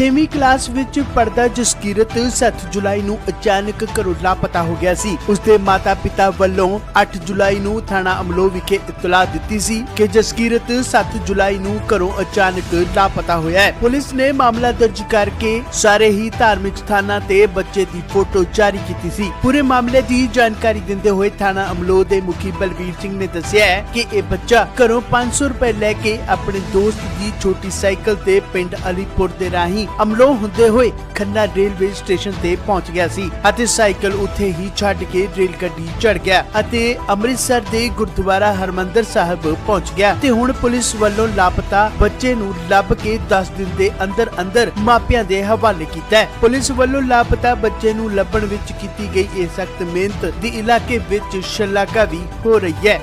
6ਵੀਂ class ਵਿੱਚ ਪੜਦਾ ਜਸਕੀਰਤ 7 ਜੁਲਾਈ ਨੂੰ ਅਚਾਨਕ ਘਰੋਂ ਲਾਪਤਾ ਹੋ ਗਿਆ ਸੀ। ਉਸਦੇ ਮਾਤਾ-ਪਿਤਾ ਵੱਲੋਂ 8 ਜੁਲਾਈ ਨੂੰ ਥਾਣਾ ਅਮਲੋ ਵਿਖੇ ਇਤਲਾਹ ਦਿੱਤੀ ਸੀ ਕਿ ਜਸਕੀਰਤ 7 ਜੁਲਾਈ ਨੂੰ ਘਰੋਂ ਅਚਾਨਕ ਲਾਪਤਾ ਹੋਇਆ ਹੈ। ਪੁਲਿਸ ਨੇ ਮਾਮਲਾ ਦਰਜ ਕਰਕੇ ਸਾਰੇ ਹੀ ਧਾਰਮਿਕ ਸਥਾਨਾਂ ਤੇ ਬੱਚੇ ਦੀ ਫੋਟੋ ਜਾਰੀ ਕੀਤੀ ਸੀ। ਪੂਰੇ ਮਾਮਲੇ ਦੀ ਜਾਣਕਾਰੀ ਦਿੰਦੇ ਹੋਏ ਥਾਣਾ ਅਮਲੋ ਦੇ ਮੁਖੀ ਬਲਵੀਰ ਸਿੰਘ ਨੇ ਦੱਸਿਆ ਹੈ ਕਿ ਇਹ ਬੱਚਾ ਘਰੋਂ 500 ਰੁਪਏ ਲੈ ਕੇ ਆਪਣੇ ਦੋਸਤ ਦੀ ਛੋਟੀ ਸਾਈਕਲ ਤੇ ਪਿੰਡ ਅਲੀਪੁਰ ਦੇ ਰਾਹੀਂ ਅਮਲੋ ਹੁੰਦੇ ਹੋਏ ਖੰਨਾ ਰੇਲਵੇ ਸਟੇਸ਼ਨ ਤੇ ਪਹੁੰਚ ਗਿਆ ਸੀ ਅਤੇ ਸਾਈਕਲ ਉੱਥੇ ਹੀ ਛੱਡ ਕੇ ਰੇਲ ਗੱਡੀ ਚੜ ਗਿਆ ਅਤੇ ਅੰਮ੍ਰਿਤਸਰ ਦੇ ਗੁਰਦੁਆਰਾ ਹਰਮੰਦਰ ਸਾਹਿਬ ਪਹੁੰਚ ਗਿਆ ਤੇ ਹੁਣ ਪੁਲਿਸ ਵੱਲੋਂ ਲਾਪਤਾ ਬੱਚੇ ਨੂੰ ਲੱਭ ਕੇ 10 ਦਿਨ ਦੇ ਅੰਦਰ ਅੰਦਰ ਮਾਪਿਆਂ ਦੇ ਹਵਾਲੇ ਕੀਤਾ ਪੁਲਿਸ ਵੱਲੋਂ ਲਾਪਤਾ ਬੱਚੇ ਨੂੰ ਲੱਭਣ ਵਿੱਚ ਕੀਤੀ ਗਈ ਇਹ ਸਖਤ ਮਿਹਨਤ ਦੀ ਇਲਾਕੇ ਵਿੱਚ ਸ਼ਲਾਘਾ ਵੀ ਹੋ ਰਹੀ ਹੈ।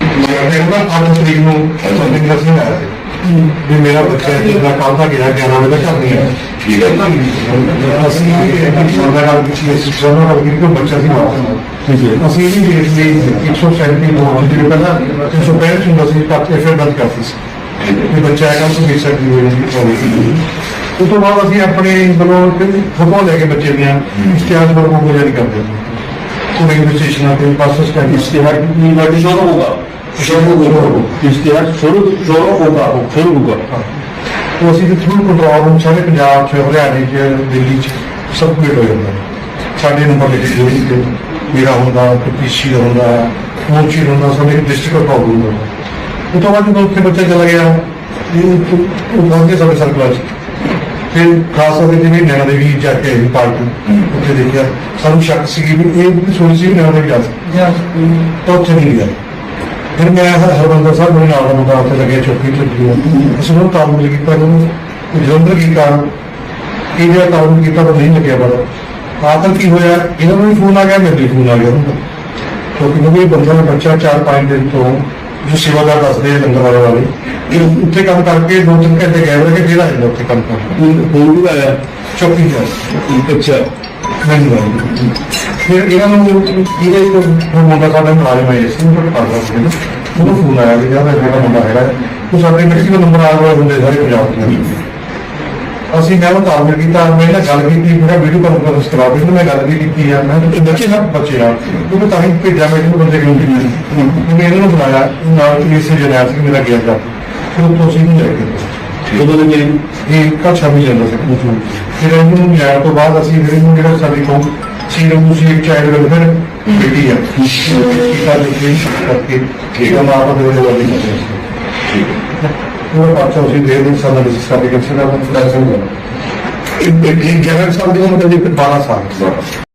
ਮੇਰੇ ਨਾਲ ਆठ ਤਰੀਕ ਨੂੰ ਸੰਦਿੰਗ ਦਾ ਸਿੰਘ ਵੀ ਮੇਰਾ ਬੱਚਾ ਜਿਹੜਾ ਕੰਮ ਦਾ ਗਿਆ 11 ਵਜੇ ਤੱਕ ਨਹੀਂ ਹੈ ਠੀਕ ਹੈ ਅਸੀਂ ਉਹਨਾਂ ਨਾਲ ਪਿਛਲੇ ਸਿਸਟਮ ਨਾਲ ਵੀ ਕਿ ਬੱਚਾ ਸੀ ਮਾਰਦਾ ਠੀਕ ਹੈ। ਵੀ ਦੇਖ ਲਈ 160 ਦੀ ਬਹੁਤ ਜਿਹੜੇ ਪਹਿਲਾਂ 165 ਹੁੰਦਾ ਸੀ ਤਾਂ ਫਿਰ ਬੰਦ ਕਰਤੀ ਸੀ। ਇਹ ਬੱਚਾ ਹੈ ਕੰਮ ਤੋਂ ਵੀ ਸਕਦੀ ਹੋਈ ਉਸ ਤੋਂ ਬਾਅਦ ਅਸੀਂ ਆਪਣੇ ਮਨੋਂ ਫੋਟੋ ਲੈ ਕੇ ਬੱਚੇ ਦੀਆਂ ਇਸ਼ਤਿਹਾਰ ਵਰਗੋਂ ਜਾਰੀ ਕਰਦੇ। ਕੋਈ ਵੀ ਸਟੇਸ਼ਨਾਂ ਤੇ ਪਾਸਸ ਕਰਨੀ ਇਸ਼ਤਿਹਾਰ ਨਹੀਂ ਲੱਗਦਾ ਹੋਊਗਾ। ਸ਼ੁਰੂ ਹੋਊਗਾ ਇਸ਼ਤਿਹਾਰ ਸ਼ੁਰੂ ਸ਼ੁਰੂ ਹੋਊਗਾ ਸ਼ੁਰੂ ਹੋਊਗਾ ਤੋਂ ਅਸੀਂ ਦੇ ਥਰੂ ਕੰਟਰੋਲ ਰੂਮ ਸਾਰੇ ਪੰਜਾਬ 'ਚ ਹਰਿਆਣੇ 'ਚ ਦਿੱਲੀ 'ਚ ਸਭ ਕੁਝ ਹੋ ਜਾਂਦਾ ਸਾਡੇ ਨੰਬਰ ਲਿਖ ਕੇ ਜੋੜੀ ਤੇ ਮੇਰਾ ਹੁੰਦਾ ਪੀਸੀ ਦਾ ਹੁੰਦਾ ਮੋਚੀ ਹੁੰਦਾ ਸਾਡੇ ਡਿਸਟ੍ਰਿਕਟ ਪ੍ਰੋਬਲਮ ਹੁੰਦਾ ਉਹ ਤੋਂ ਬਾਅਦ ਜਦੋਂ ਉੱਥੇ ਬੱਚਾ ਚਲਾ ਗਿਆ ਇਹ ਉਹ ਗਾਂਗੇ ਸਾਡੇ ਸਰਕਲ 'ਚ ਫਿਰ ਖਾਸ ਕਰਕੇ ਜਿਵੇਂ ਨੈਣਾ ਦੇਵੀ ਜਾ ਕੇ ਪਾਰਟੀ ਉੱਥੇ ਦੇਖਿਆ ਸਾਨੂੰ ਸ਼ੱਕ ਸੀ ਕਿ ਇਹ ਵੀ ਸੋਚ ਸੀ ਵੀ ਨੈਣਾ ਦੇਵੀ ਜਾ ਸਕਦਾ ਤਾਂ ਉੱਥੇ ਨਹੀਂ ਗਿਆ ਫਿਰ ਮੈਂ ਹਰਵੰਦਰ ਸਾਹਿਬ ਮੇਰੇ ਨਾਲ ਦਾ ਮੁੰਡਾ ਉੱਥੇ ਲੱਗਿਆ ਚੌਕੀ ਤੇ ਲੱਗਿਆ ਅਸੀਂ ਉਹਨੂੰ ਤਾਲਮੇਲ ਕੀਤਾ ਨੂੰ ਜਲੰਧਰ ਕੀ ਕਾਰਨ ਕਿ ਜਿਹੜਾ ਤਾਲਮੇਲ ਕੀਤਾ ਉਹ ਨਹੀਂ ਲੱਗਿਆ ਬੜਾ ਆਤਲ ਕੀ ਹੋਇਆ ਇਹਨਾਂ ਨੂੰ ਫੋਨ ਆ ਗਿਆ ਮੈਨੂੰ ਵੀ ਫੋਨ ਆ ਗਿਆ ਉਹਦਾ ਕਿਉਂਕਿ ਕੋਈ ਬੰਦਾ ਬੱਚਾ 4-5 ਦਿਨ ਤੋਂ ਜੋ ਸੇਵਾਦਾਰ ਦੱਸਦੇ ਆ ਲੰਗਰ ਵਾਲੇ ਵਾਲੇ ਇਹ ਉੱਥੇ ਕੰਮ ਕਰਕੇ ਦੋ ਤਿੰਨ ਘੰਟੇ ਗਏ ਹੋਏ ਕਿ ਫਿਰ ਉੱਥੇ ਕੰਮ ਕਰਨ। ਫੋਨ ਵੀ ਆਇਆ? ਚੌਕੀ ਦਾ ਅੱਛਾ। ਮੈਨੂੰ ਆਇਆ ਫਿਰ ਇਹਨਾਂ ਨੂੰ ਇਹਦੇ ਇੱਕ ਮੁੰਡਾ ਸਾਡਾ ਮੁਲਾਜ਼ਮ ਹੈ ਇਸ ਨੂੰ ਪਤਾ ਸੀ ਉਹਨੂੰ ਫੋਨ ਆਇਆ ਵੀ ਯਾਰ ਮੇਰਾ ਮੁੰਡਾ ਹੈਗਾ ਉਹ ਸਾਡੇ ਮੈਕਸਿਮਮ ਨੰਬਰ ਆ ਹੋਏ ਹੁੰਦੇ ਸਾਰੇ ਪੰਜਾਬ ਦੇ ਅਸੀਂ ਮੈਂ ਉਹ ਤਾਲਮੇਲ ਕੀਤਾ ਮੈਂ ਨਾਲ ਗੱਲ ਕੀਤੀ ਮੇਰਾ ਵੀਡੀਓ ਕਾਨਫਰੰਸ ਕਰਾ ਕੇ ਮੈਂ ਗੱਲ ਵੀ ਕੀਤੀ ਆ ਮੈਂ ਕਿਹਾ ਬੱਚੇ ਨਾਲ ਬੱਚੇ ਨਾਲ ਉਹ ਤਾਂ ਹੀ ਭੇਜਿਆ ਮੈਨੂੰ ਬੰਦੇ ਕਿਉਂ ਕਿ ਮੈਂ ਇਹਨਾਂ ਨੂੰ ਬੁਲਾਇਆ ਨਾਲ ਇਸ ਜਨਾਬ ਸੀ ਮੇਰਾ ਗਿਆ ਦਾ ਫਿਰ ਉਹ ਤੁਸੀਂ ਨਹੀਂ ਲੈ ਉਦੋਂ ਦੇ ਗਏ ਇਹ ਘਰ ਛੱਡ ਜਾਂਦਾ ਸੀ ਉਸ ਨੂੰ ਫਿਰ ਇਹਨੂੰ ਲਿਆਉਣ ਤੋਂ ਬਾਅਦ ਅਸੀਂ ਫਿਰ ਇਹਨੂੰ ਜਿਹੜਾ ਸਾਡੀ ਤੋਂ ਸੀਰਮ ਨੂੰ ਸੀ ਇੱਕ ਚਾਈਲਡ ਵੈਲਫੇਅਰ ਬੇਟੀ ਆ। ਕਿਤਾ ਦੇ ਕੇ ਕਰਕੇ ਠੀਕ ਆ ਮਾਪਾ ਦੇ ਵਾਲੀ ਕਰਦੇ ਠੀਕ ਉਹ ਪਾਛਾ ਉਸੇ ਦੇ ਦਿਨ ਸਾਡਾ ਜਿਸ ਸਾਡੇ ਕਿਸੇ ਦਾ ਫੈਸਲਾ ਨਹੀਂ ਹੋਣਾ ਇਹ 11 ਸਾਲ ਦੀ ਉਮਰ ਦੇ 12 ਸਾਲ।